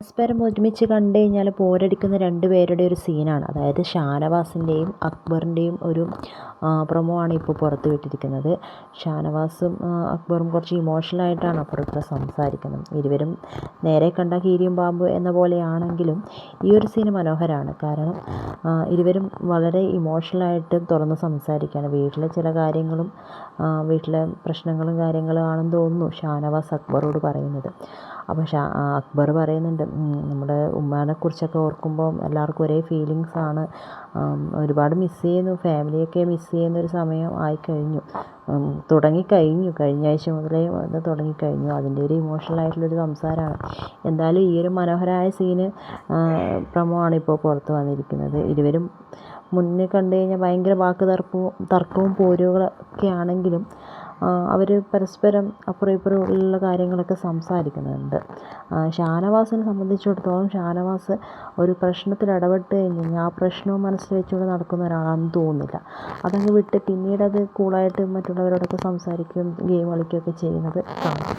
പരസ്പരം ഒരുമിച്ച് കണ്ടു കഴിഞ്ഞാൽ പോരടിക്കുന്ന രണ്ട് പേരുടെ ഒരു സീനാണ്. അതായത് ഷാനവാസിന്റെയും അക്ബറിന്റെയും ഒരു പ്രൊമോ ആണ് ഇപ്പോൾ പുറത്ത് വിട്ടിരിക്കുന്നത്. ഷാനവാസും അക്ബറും കുറച്ച് ഇമോഷണലായിട്ടാണ് അപ്പുറത്ത് സംസാരിക്കുന്നത്. ഇരുവരും നേരെ കണ്ട കീരിയും പാമ്പ് എന്ന പോലെയാണെങ്കിലും ഈ ഒരു സീൻ മനോഹരമാണ് കാരണം ഇരുവരും വളരെ ഇമോഷണലായിട്ട് തുറന്ന് സംസാരിക്കുകയാണ്. വീട്ടിലെ ചില കാര്യങ്ങളും വീട്ടിലെ പ്രശ്നങ്ങളും കാര്യങ്ങളും ആണെന്ന് തോന്നുന്നു ഷാനവാസ് അക്ബറോട് പറയുന്നത്. അപ്പോൾ ഷാ അക്ബർ പറയുന്നുണ്ട് നമ്മുടെ ഉമ്മാനെക്കുറിച്ചൊക്കെ ഓർക്കുമ്പോൾ എല്ലാവർക്കും ഒരേ ഫീലിങ്സ് ആണ്. ഒരുപാട് മിസ് ചെയ്യുന്നു ഫാമിലിയൊക്കെ മിസ് ചെയ്യുന്ന ഒരു സമയം ആയിക്കഴിഞ്ഞു. തുടങ്ങിക്കഴിഞ്ഞു. കഴിഞ്ഞ ആഴ്ച മുതലേ അത് തുടങ്ങിക്കഴിഞ്ഞു. അതിന്റെ ഒരു ഇമോഷണൽ ആയിട്ടുള്ളൊരു സംസാരമാണ്. എന്തായാലും ഈ ഒരു മനോഹരമായ സീന് പ്രമോ ആണ് ഇപ്പോൾ പുറത്ത് വന്നിരിക്കുന്നത്. ഇരുവരും മുന്നേ കണ്ടു കഴിഞ്ഞാൽ ഭയങ്കര വാക്ക് തർക്കവും തർക്കവും പോരുകളൊക്കെ ആണെങ്കിലും അവർ പരസ്പരം അപ്പുറം ഇപ്പുറം ഉള്ള കാര്യങ്ങളൊക്കെ സംസാരിക്കുന്നുണ്ട്. ഷാനവാസിനെ സംബന്ധിച്ചിടത്തോളം ഷാനവാസ് ഒരു പ്രശ്നത്തിൽ ഇടപെട്ട് കഴിഞ്ഞ് കഴിഞ്ഞാൽ ആ പ്രശ്നവും മനസ്സിൽ വെച്ചുകൊണ്ട് നടക്കുന്ന ഒരാളാണെന്ന് തോന്നുന്നില്ല. അതങ്ങ് വിട്ട് പിന്നീട് അത് കൂളായിട്ട് മറ്റുള്ളവരോടൊക്കെ സംസാരിക്കുകയും ഗെയിം കളിക്കുകയൊക്കെ ചെയ്യുന്നത് കാണാം.